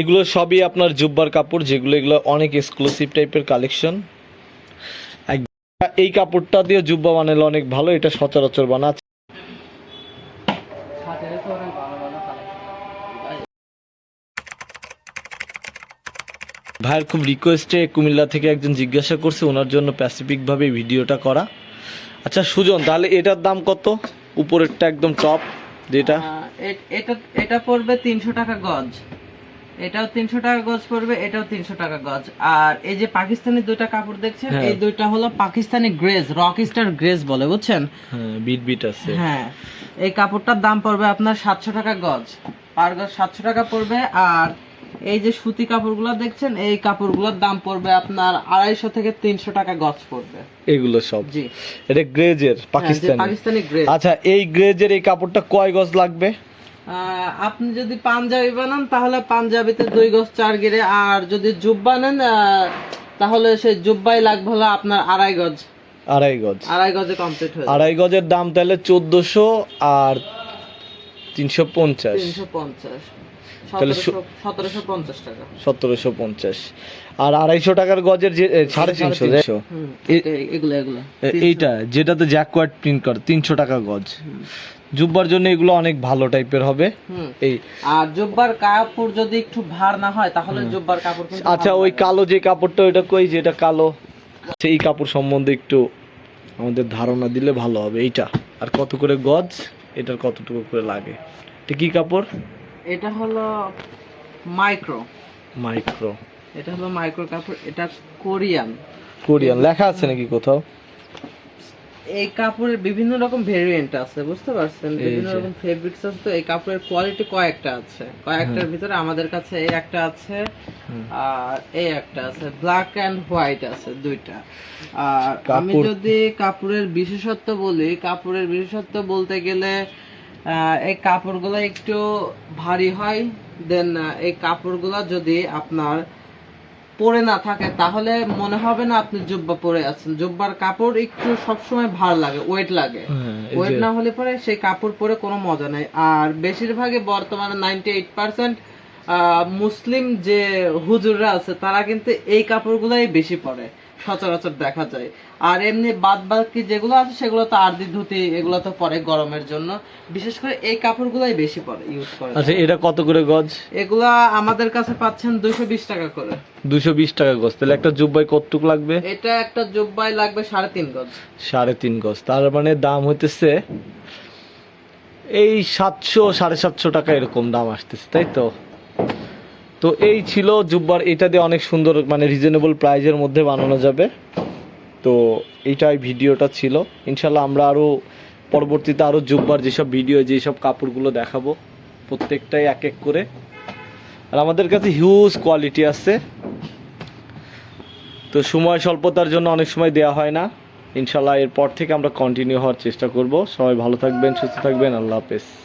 এগুলো সবই আপনার জুব্বার কাপড়, যেগুলো এগুলো অনেক এক্সক্লুসিভ টাইপের কালেকশন এই কাপড়টা দিয়ে জুব্বা বানালে অনেক ভালো, এটা সচরাচর বানা হাতের তো অনেক ভালো ভালো কালেকশন ভাইয়ের খুব রিকোয়েস্টে কুমিল্লা থেকে একজন জিজ্ঞাসা করছে, ওনার জন্য প্যাসিফিকভাবে ভিডিওটা করা। আচ্ছা সুজন, তাহলে এটার দাম কত? উপরেরটা একদম টপ যেটা এটা এটা পড়বে তিনশো টাকা গজ। এটাও তিনশো টাকা গজ পড়বে এটাও তিনশো টাকা গজ। আর এই যে পাকিস্তানি দুইটা কাপড় দেখছেন হ্যাঁ। এই দুইটা হলো পাকিস্তানি গ্রেজ রক স্টার গ্রেজ বলে বুঝছেন? হ্যাঁ বিট বিট আছে। হ্যাঁ এই কাপড়টার দাম পড়বে আপনার সাতশো টাকা গজ। পার গজ সাতশো টাকা পড়বে আর এই যে সুতি কাপড়গুলো দেখছেন এই কাপড়গুলোর দাম পড়বে আপনার আড়াইশো থেকে তিনশো টাকা গজ পড়বে। এগুলো সব। জি। এটা গ্রেজের হ্যাঁ, পাকিস্তানি। পাকিস্তানি গ্রেজ। আচ্ছা এই গ্রেজের এই কাপড়টা কয় গজ লাগবে? আপনি যদি পাঞ্জাবি বানান তাহলে পাঞ্জাবিতে দুই গজ চার গিরে আর যদি জুব্বা নেন তাহলে সেই জুব্বাই লাগবে হলো আপনার আড়াই গজ। আড়াই গজ। আড়াই গজে কমপ্লিট হয়ে আড়াই গজের দাম তাহলে চোদ্দশো আর তিনশো পঞ্চাশ। তিনশো পঞ্চাশ। তাহলে সতেরোশো পঞ্চাশ আর আড়াইশো টাকার গজের যে সাড়ে তিনশো। দেড়শো এইটা যেটাতে জ্যাকওয়ার্ড প্রিন্ট করে তিনশো টাকা গজ। জুব্বার জন্য এগুলো অনেক ভালো টাইপের হবে। এই আর জুব্বার কাপড় যদি একটু ভার না হয় তাহলে জুব্বার কাপড় আচ্ছা ওই কালো যে কাপড়টা ওইটা কই যেটা কালো? সেই কাপড় সম্বন্ধে একটু আমাদের ধারণা দিলে ভালো হবে। এইটা। আর কত করে গজ? এটার কতটুকু করে লাগে? এটা কি কাপড়? এটা হলো মাইক্রো। মাইক্রো। এটা হলো মাইক্রো কাপড় এটা কোরিয়ান। কোরিয়ান। লেখা আছে নাকি কোথাও? এই কাপড়ের বিভিন্ন রকম ভেরিয়েন্ট আছে বুঝতে পারছেন? বিভিন্ন রকম ফেব্রিক্স আছে তো এই কাপড়ের কোয়ালিটি কয়েকটা আছে। কয়েকটার ভিতরে আমাদের কাছে এই একটা আছে আর এই একটা আছে ব্ল্যাক এন্ড হোয়াইট আছে দুইটা। আর আমি যদি কাপড়ের বিশেষত্ব বলি কাপড়ের বিশেষত্ব বলতে গেলে এই কাপড়গুলো একটু ভারী হয় দেন এই কাপড়গুলো যদি আপনার পরে না থাকে তাহলে মনে হবে না আপনি জুব্বা পরে আছেন। জুব্বার কাপড় একটু সবসময় ভার লাগে ওয়েট লাগে। হ্যাঁ, ওয়েট না হলে পরে সেই কাপড় পরে কোনো মজা নাই। আর বেশিরভাগই বর্তমানে নাইনটি এইট পার্সেন্ট মুসলিম যে হুজুররা আছে তারা কিন্তু এই কাপড়গুলাই বেশি পরে। সচরাচর দেখা যায়। আর এমনি বাদ বাকি যেগুলো আছে সেগুলো তো আর্দি ধুতি এগুলো তো পরে গরমের জন্য। বিশেষ করে এই কাপড়গুলাই বেশি পরে ইউজ করে আচ্ছা এটা কত করে গজ? এগুলা আমাদের কাছে পাচ্ছেন দুইশো বিশ টাকা করে। দুশো বিশ টাকা গজ। তাহলে একটা জুব্বাই কতটুক লাগবে? এটা একটা জুব্বাই লাগবে সাড়ে তিন গজ। সাড়ে তিন গজ। তার মানে দাম হইতেছে এই সাতশো সাড়ে সাতশো টাকা এরকম দাম আসতেছে তাই তো? তো এই ছিল জুব্বার। এটা দিয়ে অনেক সুন্দর মানে রিজনেবল প্রাইজের মধ্যে বানানো যাবে। তো এইটাই ভিডিওটা ছিল। ইনশাল্লাহ আমরা আরও পরবর্তীতে আরও জুব্বার যেসব ভিডিও যেসব কাপড়গুলো দেখাবো, প্রত্যেকটাই এক এক করে। আর আমাদের কাছে হিউজ কোয়ালিটি আছে। তো সময় স্বল্পতার জন্য অনেক সময় দেওয়া হয় না। ইনশাল্লাহ এরপর থেকে আমরা কন্টিনিউ হওয়ার চেষ্টা করব। সবাই ভালো থাকবেন, সুস্থ থাকবেন। আল্লাহ হাফেজ।